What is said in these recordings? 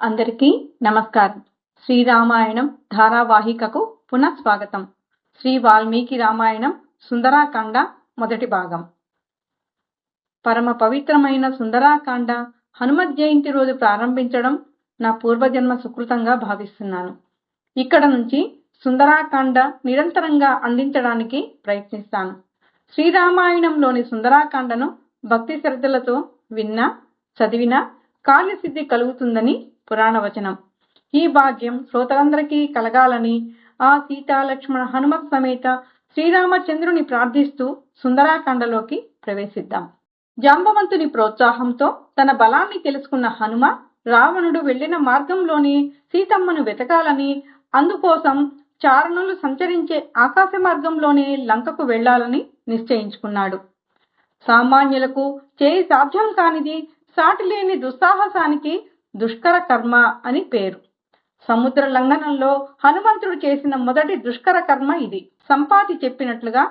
అందరికీ నమస్కారం. శ్రీరామాయణం ధారావాహికకు పునఃస్వాగతం. శ్రీ వాల్మీకి రామాయణం సుందరాకాండ మొదటి భాగం. పరమ పవిత్రమైన సుందరాకాండ హనుమత్ జయంతి రోజు ప్రారంభించడం నా పూర్వజన్మ సుకృతంగా భావిస్తున్నాను. ఇక్కడ నుంచి సుందరాకాండ నిరంతరంగా అందించడానికి ప్రయత్నిస్తాను. శ్రీరామాయణంలోని సుందరాకాండను భక్తి శ్రద్ధలతో విన్నా చదివినా కార్యసిద్ధి కలుగుతుందని పురాణ వచనం ఈ భాగ్యం శ్రోతలందరికీ కలగాలని ఆ సీతా లక్ష్మణ హనుమత్ సమేత శ్రీరామచంద్రుని ప్రార్థిస్తూ సుందరాకాండలోకి ప్రవేశిద్దాం. జాంబవంతుని ప్రోత్సాహంతో తన బలాన్ని తెలుసుకున్న హనుమ రావణుడు వెళ్ళిన మార్గంలోని సీతమ్మను వెతకాలని అందుకోసం చారణులు సంచరించే ఆకాశ మార్గంలోనే లంకకు వెళ్ళాలని నిశ్చయించుకున్నాడు. సామాన్యులకు చేయి సాధ్యం కానిది సాటిలేని దుస్సాహసానికి దుష్కర కర్మ అని పేరు. సముద్ర లంఘనంలో హనుమంతుడు చేసిన మొదటి దుష్కర కర్మ ఇది. సంపాతి చెప్పినట్లుగా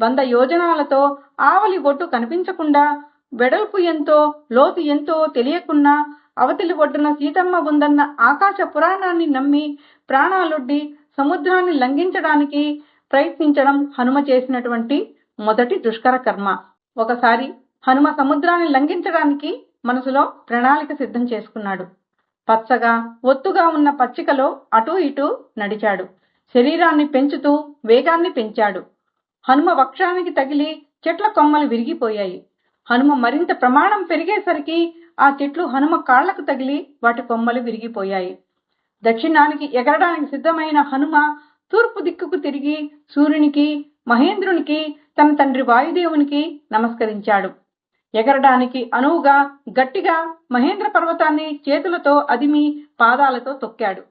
వంద యోజనాలతో ఆవలి ఒడ్డు కనిపించకుండా వెడల్పు ఎంతో లోతు ఎంతో తెలియకున్నా అవతలి ఒడ్డున సీతమ్మ ఉందన్న ఆకాశ పురాణాన్ని నమ్మి ప్రాణాలొడ్డి సముద్రాన్ని లంఘించడానికి ప్రయత్నించడం హనుమ చేసినటువంటి మొదటి దుష్కర కర్మ. ఒకసారి హనుమ సముద్రాన్ని లంఘించడానికి మనసులో ప్రణాళిక సిద్ధం చేసుకున్నాడు. పచ్చగా ఒత్తుగా ఉన్న పచ్చికలో అటూ ఇటూ నడిచాడు. శరీరాన్ని పెంచుతూ వేగాన్ని పెంచాడు. హనుమ వక్షానికి తగిలి చెట్ల కొమ్మలు విరిగిపోయాయి. హనుమ మరింత ప్రమాణం పెరిగేసరికి ఆ చెట్లు హనుమ కాళ్ళకు తగిలి వాటి కొమ్మలు విరిగిపోయాయి. దక్షిణానికి ఎగరడానికి సిద్ధమైన హనుమ తూర్పు దిక్కుకు తిరిగి సూర్యునికి మహేంద్రునికి తన తండ్రి వాయుదేవునికి నమస్కరించాడు. ఎగరడానికి అనువుగా గట్టిగా మహేంద్ర పర్వతాన్ని చేతులతో అదిమి పాదాలతో తొక్కాడు.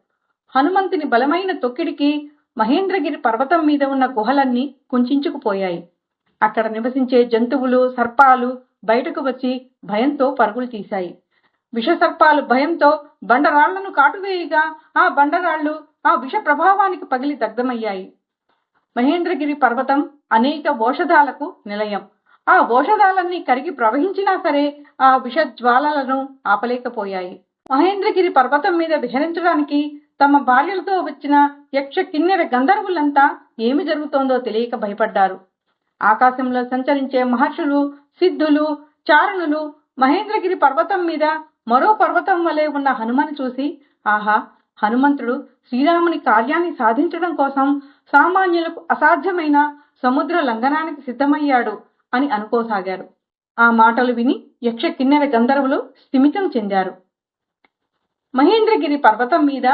హనుమంతుని బలమైన తొక్కిడికి మహేంద్రగిరి పర్వతం మీద ఉన్న గుహలన్నీ కుంచుకుపోయాయి అక్కడ నివసించే జంతువులు సర్పాలు బయటకు వచ్చి భయంతో పరుగులు తీశాయి. విషసర్పాలు భయంతో బండరాళ్ళను కాటువేయగా ఆ బండరాళ్ళు ఆ విష ప్రభావానికి పగిలి దగ్ధమయ్యాయి. మహేంద్రగిరి పర్వతం అనేక ఓషధాలకు నిలయం. ఆ ఓషధాలన్నీ కరిగి ప్రవహించినా సరే ఆ విష జ్వాలలను ఆపలేకపోయాయి. మహేంద్రగిరి పర్వతం మీద విహరించడానికి తమ భార్యలతో వచ్చిన యక్ష కిన్నెర గంధర్వులంతా ఏమి జరుగుతోందో తెలియక భయపడ్డారు. ఆకాశంలో సంచరించే మహర్షులు సిద్ధులు చారణులు మహేంద్రగిరి పర్వతం మీద మరో పర్వతం వలె ఉన్న హనుమను చూసి ఆహా హనుమంతుడు శ్రీరాముని కార్యాన్ని సాధించడం కోసం సామాన్యులకు అసాధ్యమైన సముద్ర లంఘనానికి సిద్ధమయ్యాడు. అని అనుకోసాగారు. ఆ మాటలు విని యక్ష కిన్నెర గంధర్వులు స్థిమితం చెందారు. మహేంద్రగిరి పర్వతం మీద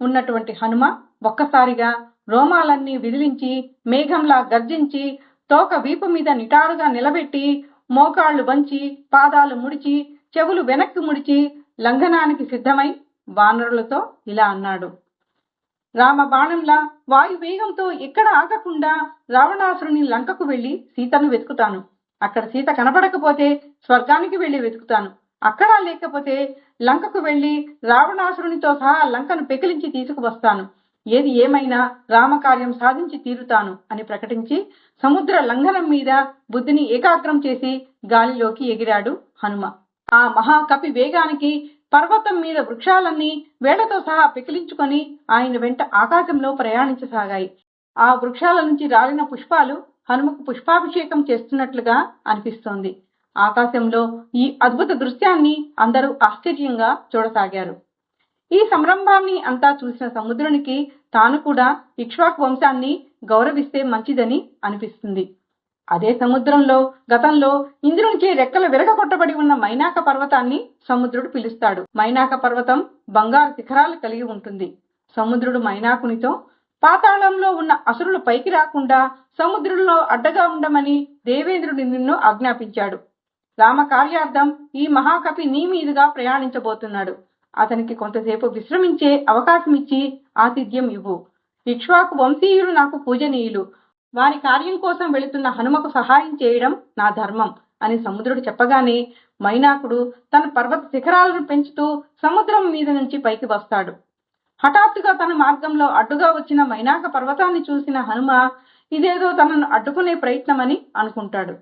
ఉన్నటువంటి హనుమ ఒక్కసారిగా రోమాలన్నీ విదిలించి మేఘంలా గర్జించి తోక వీపు మీద నిటారుగా నిలబెట్టి మోకాళ్ళు వంచి పాదాలు ముడిచి చెవులు వెనక్కి ముడిచి లంఘనానికి సిద్ధమై వానరులతో ఇలా అన్నాడు. రామ బాణంలా వాయు వేగంతో ఎక్కడ ఆగకుండా రావణాసురుని లంకకు వెళ్ళి సీతను వెతుకుతాను. అక్కడ సీత కనపడకపోతే స్వర్గానికి వెళ్ళి వెతుకుతాను. అక్కడ లేకపోతే లంకకు వెళ్ళి రావణాసురునితో సహా లంకను పెకిలించి తీసుకువస్తాను. ఏది ఏమైనా రామకార్యం సాధించి తీరుతాను అని ప్రకటించి సముద్ర లంఘనం మీద బుద్ధిని ఏకాగ్రం చేసి గాలిలోకి ఎగిరాడు హనుమ. ఆ మహాకపి వేగానికి పర్వతం మీద వృక్షాలన్నీ వేళ్ళతో సహా పెకిలించుకొని ఆయన వెంట ఆకాశంలో ప్రయాణించసాగాయి. ఆ వృక్షాల నుంచి రాలిన పుష్పాలు హనుమకు పుష్పాభిషేకం చేస్తున్నట్లుగా అనిపిస్తోంది. ఆకాశంలో ఈ అద్భుత దృశ్యాన్ని అందరూ ఆశ్చర్యంగా చూడసాగారు. ఈ సంరంభాన్ని అంతా చూసిన సముద్రునికి తాను కూడా ఇక్ష్వాకు వంశాన్ని గౌరవిస్తే మంచిదని అనిపిస్తుంది. అదే సముద్రంలో గతంలో ఇంద్రునిచే రెక్కలు విరగకొట్టబడి ఉన్న మైనాక పర్వతాన్ని సముద్రుడు పిలుస్తాడు. మైనాక పర్వతం బంగారు శిఖరాలు కలిగి ఉంటుంది. సముద్రుడు మైనాకునితో పాతాళంలో ఉన్న అసురులు పైకి రాకుండా సముద్రుల్లో అడ్డగా ఉండమని దేవేంద్రుడి నిన్ను ఆజ్ఞాపించాడు. రామ కార్యార్థం ఈ మహాకవి నీ మీదుగా ప్రయాణించబోతున్నాడు. అతనికి కొంతసేపు విశ్రమించే అవకాశం ఇచ్చి ఆతిథ్యం ఇవ్వు. ఇక్ష్వాకు వంశీయులు నాకు పూజనీయులు. వారి కార్యం కోసం వెళుతున్న హనుమకు సహాయం చేయడం నా ధర్మం అని సముద్రుడు చెప్పగానే మైనాకుడు తన పర్వత శిఖరాలను పెంచుతూ సముద్రం మీద నుంచి పైకి వస్తాడు. హఠాత్తుగా తన మార్గంలో అడ్డుగా వచ్చిన మైనాక పర్వతాన్ని చూసిన హనుమ ఇదేదో తనను అడ్డుకునే ప్రయత్నమని అనుకుంటాడు.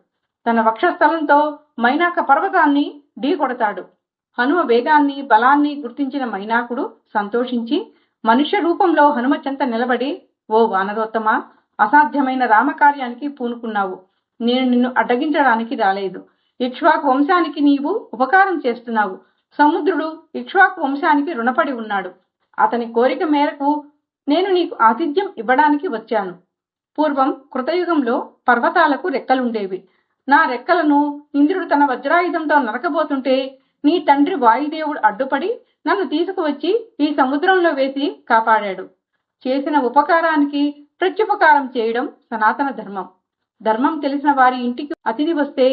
తన వక్షస్థలంతో మైనాక పర్వతాన్ని ఢీ కొడతాడు హనుమ వేగాన్ని బలాన్ని గుర్తించిన మైనాకుడు సంతోషించి మనుష్య రూపంలో హనుమ చెంత నిలబడి ఓ వానరోత్తమా అసాధ్యమైన రామకార్యానికి పూనుకున్నావు. నేను నిన్ను అడ్డగించడానికి రాలేదు. ఇక్ష్వాకు వంశానికి నీవు ఉపకారం చేస్తున్నావు. సముద్రుడు ఇక్ష్వాకు వంశానికి రుణపడి ఉన్నాడు. అతని కోరిక మేరకు నేను నీకు ఆతిథ్యం ఇవ్వడానికి వచ్చాను. పూర్వం కృతయుగంలో పర్వతాలకు రెక్కలుండేవి. నా రెక్కలను ఇంద్రుడు తన వజ్రాయుధంతో నరకబోతుంటే నీ తండ్రి వాయుదేవుడు అడ్డుపడి నన్ను తీసుకువచ్చి ఈ సముద్రంలో వేసి కాపాడాడు. చేసిన ఉపకారానికి ప్రత్యుపకారం చేయడం సనాతన ధర్మం. ధర్మం తెలిసిన వారి ఇంటికి అతిథి వస్తే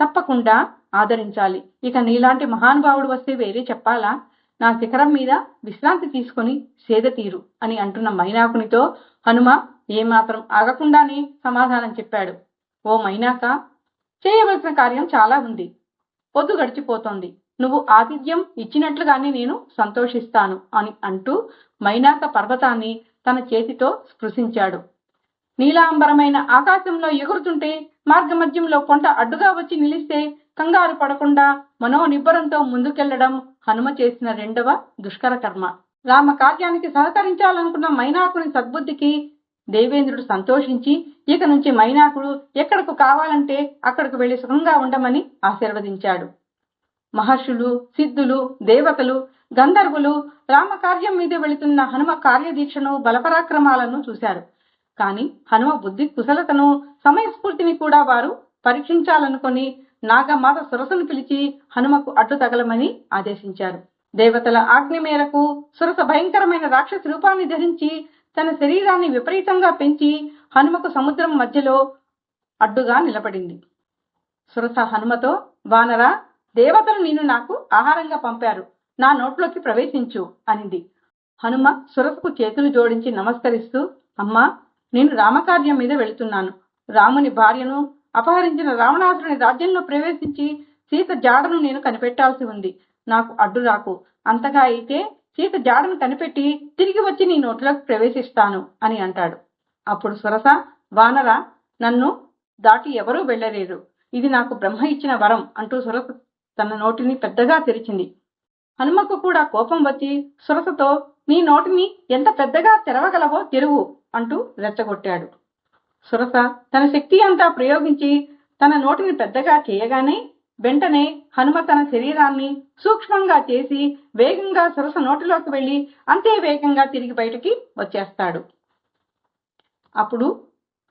తప్పకుండా ఆదరించాలి. ఇక నీలాంటి మహానుభావుడు వస్తే వేరే చెప్పాలా? నా శిఖరం మీద విశ్రాంతి తీసుకొని సేద తీరు అని అంటున్న మైనాకునితో హనుమ ఏమాత్రం ఆగకుండానే సమాధానం చెప్పాడు. ఓ మైనాక చేయవలసిన కార్యం చాలా ఉంది. పొద్దు గడిచిపోతోంది. నువ్వు ఆతిథ్యం ఇచ్చినట్లుగానే నేను సంతోషిస్తాను అని అంటూ మైనాక పర్వతాన్ని తన చేతితో స్పృశించాడు. నీలాంబరమైన ఆకాశంలో ఎగురుతుంటే మార్గమధ్యంలో కొంట అడ్డుగా వచ్చి నిలిస్తే కంగారు పడకుండా మనోనిబ్బరంతో ముందుకెళ్ళడం హనుమ చేసిన రెండవ దుష్కర కర్మ. రామ కార్యానికి సహకరించాలనుకున్న మైనాకుని సద్బుద్ధికి దేవేంద్రుడు సంతోషించి ఇక నుంచి మైనాకుడు ఎక్కడకు కావాలంటే అక్కడకు వెళ్ళి సుఖంగా ఉండమని ఆశీర్వదించాడు. మహర్షులు సిద్ధులు దేవతలు గంధర్వులు రామకార్యం మీద వెళుతున్న హనుమ కార్యదీక్షను బలపరాక్రమాలను చూశారు. కాని హనుమ బుద్ధి కుశలతను సమయస్ఫూర్తిని కూడా వారు పరీక్షించాలనుకుని నాగమాత సురసను పిలిచి హనుమకు అడ్డు తగలమని ఆదేశించారు. దేవతల ఆజ్ఞ మేరకు సురస భయంకరమైన రాక్షస రూపాన్ని ధరించి తన శరీరాన్ని విపరీతంగా పెంచి హనుమకు సముద్రం మధ్యలో అడ్డుగా నిలబడింది. సురస హనుమతో వానరా దేవతలు నిన్ను నాకు ఆహారంగా పంపారు. నా నోట్లోకి ప్రవేశించు అనింది. హనుమ సురసుకు చేతులు జోడించి నమస్కరిస్తూ అమ్మా నేను రామకార్యం మీద వెళుతున్నాను. రాముని భార్యను అపహరించిన రావణాసురుని రాజ్యంలో ప్రవేశించి సీత జాడను నేను కనిపెట్టాల్సి ఉంది. నాకు అడ్డు రాకు. అంతగా అయితే సీత జాడను కనిపెట్టి తిరిగి వచ్చి నీ నోట్లోకి ప్రవేశిస్తాను అని అంటాడు. అప్పుడు సురస వానర నన్ను దాటి ఎవరూ వెళ్ళలేరు ఇది నాకు బ్రహ్మ ఇచ్చిన వరం అంటూ సురస తన నోటిని పెద్దగా తెరిచింది. హనుమకు కూడా కోపం వచ్చి సురసతో నీ నోటిని ఎంత పెద్దగా తెరవగలవో తెరువు అంటూ రెచ్చగొట్టాడు. సురస తన శక్తి అంతా ప్రయోగించి తన నోటిని పెద్దగా చేయగానే వెంటనే హనుమ తన శరీరాన్ని సూక్ష్మంగా చేసి వేగంగా సురస నోటిలోకి వెళ్ళి అంతే వేగంగా తిరిగి బయటికి వచ్చేస్తాడు. అప్పుడు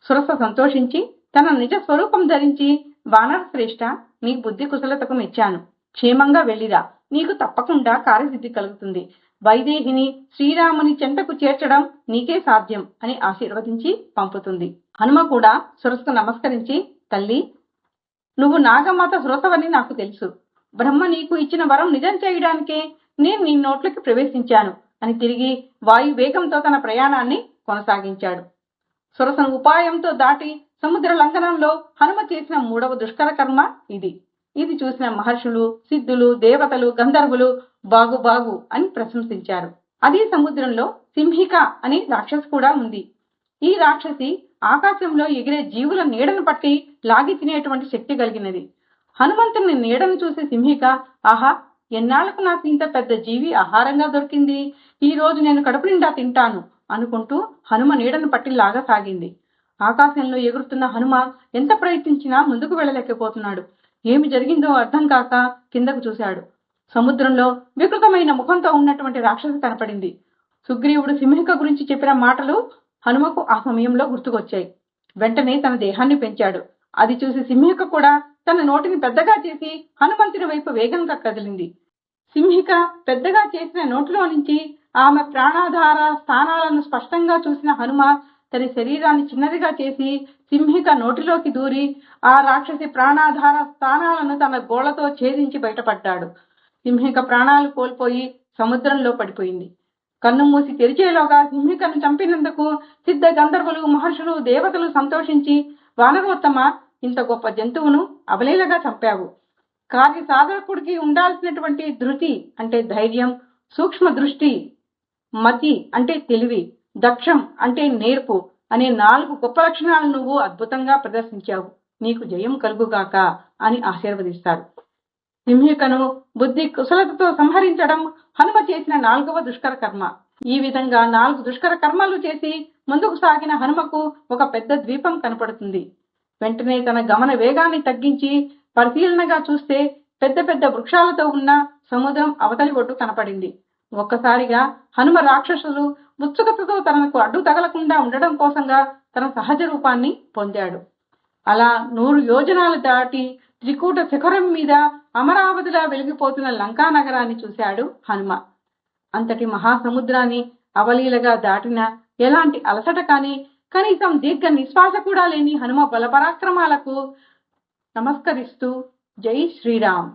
సురస సంతోషించి తన నిజ స్వరూపం ధరించి వానర శ్రేష్ట నీ బుద్ధి కుశలతకు మెచ్చాను. క్షేమంగా వెళ్ళిరా. నీకు తప్పకుండా కార్యసిద్ధి కలుగుతుంది. వైదేహిని శ్రీరాముని చెంతకు చేర్చడం నీకే సాధ్యం అని ఆశీర్వదించి పంపుతుంది. హనుమ కూడా సురసకు నమస్కరించి తల్లి నువ్వు నాగమాత సురసవని నాకు తెలుసు. బ్రహ్మ నీకు ఇచ్చిన వరం నిజం చేయడానికే నేను నీ నోట్లోకి ప్రవేశించాను అని తిరిగి వాయు వేగంతో తన ప్రయాణాన్ని కొనసాగించాడు. సురసను ఉపాయంతో దాటి సముద్ర లంఘనంలో హనుమ చేసిన మూడవ దుష్కర కర్మ ఇది. ఇది చూసిన మహర్షులు సిద్ధులు దేవతలు గంధర్వులు బాగు బాగు అని ప్రశంసించారు. అదే సముద్రంలో సింహిక అనే రాక్షసు కూడా ఉంది. ఈ రాక్షసి ఆకాశంలో ఎగిరే జీవుల నీడను పట్టి లాగి తినేటువంటి శక్తి కలిగినది. హనుమంతుని నీడను చూసే సింహిక ఆహా ఎన్నాళ్ళకు నాకు ఇంత పెద్ద జీవి ఆహారంగా దొరికింది? ఈ రోజు నేను కడుపు నిండా తింటాను అనుకుంటూ హనుమ నీడను పట్టి లాగసాగింది. ఆకాశంలో ఎగురుతున్న హనుమ ఎంత ప్రయత్నించినా ముందుకు వెళ్ళలేకపోతున్నాడు. ఏమి జరిగిందో అర్థం కాక కిందకు చూశాడు. సముద్రంలో వికృతమైన ముఖంతో ఉన్నటువంటి రాక్షసి కనపడింది. సుగ్రీవుడు సింహిక గురించి చెప్పిన మాటలు హనుమకు ఆ సమయంలో గుర్తుకొచ్చాయి. వెంటనే తన దేహాన్ని పెంచాడు. అది చూసి సింహిక కూడా తన నోటిని పెద్దగా చేసి హనుమంతుని వైపు వేగంగా కదిలింది. సింహిక పెద్దగా చేసిన నోటిలో నుంచి ఆమె ప్రాణాధార స్థానాలను స్పష్టంగా చూసిన హనుమ తన శరీరాన్ని చిన్నదిగా చేసి సింహిక నోటిలోకి దూరి ఆ రాక్షసి ప్రాణాధార స్థానాలను తన గోళ్ళతో ఛేదించి బయటపడ్డాడు. సింహిక ప్రాణాలు కోల్పోయి సముద్రంలో పడిపోయింది. కన్ను మూసి తెరిచేలోగా సింహికను చంపినందుకు సిద్ధ గంధర్వులు మహర్షులు దేవతలు సంతోషించి వానరోత్తమ ఇంత గొప్ప జంతువును అవలీలగా చంపావు. కార్య సాధకుడికి ఉండాల్సినటువంటి ధృతి అంటే ధైర్యం సూక్ష్మ దృష్టి మతి అంటే తెలివి దక్షం అంటే నేర్పు అనే నాలుగు గొప్ప లక్షణాలు నువ్వు అద్భుతంగా ప్రదర్శించావు. నీకు జయం కలుగుగాక అని ఆశీర్వదిస్తారు. సింహికను బుద్ధి కుశలతతో సంహరించడం హనుమ చేసిన నాలుగవ దుష్కర కర్మ. ఈ విధంగా నాలుగు దుష్కర కర్మలు చేసి ముందుకు సాగిన హనుమకు ఒక పెద్ద ద్వీపం కనపడుతుంది. వెంటనే తన గమన వేగాన్ని తగ్గించి పరిశీలనగా చూస్తే పెద్ద పెద్ద వృక్షాలతో ఉన్న సముద్రం అవతలి ఒడ్డు కనపడింది. ఒక్కసారిగా హనుమ రాక్షసులు ఉత్సుకతతో తనకు అడ్డు తగలకుండా ఉండడం కోసంగా తన సహజ రూపాన్ని పొందాడు. అలా నూరు యోజనాలు దాటి త్రికూట శిఖరం మీద అమరావతిలా వెలిగిపోతున్న లంకా నగరాన్ని చూశాడు హనుమ. అంతటి మహాసముద్రాన్ని అవలీలగా దాటిన ఎలాంటి అలసట కానీ కనీసం దీర్ఘ నిశ్వాస కూడా లేని హనుమ బలపరాక్రమాలకు నమస్కరిస్తూ జై శ్రీరామ్.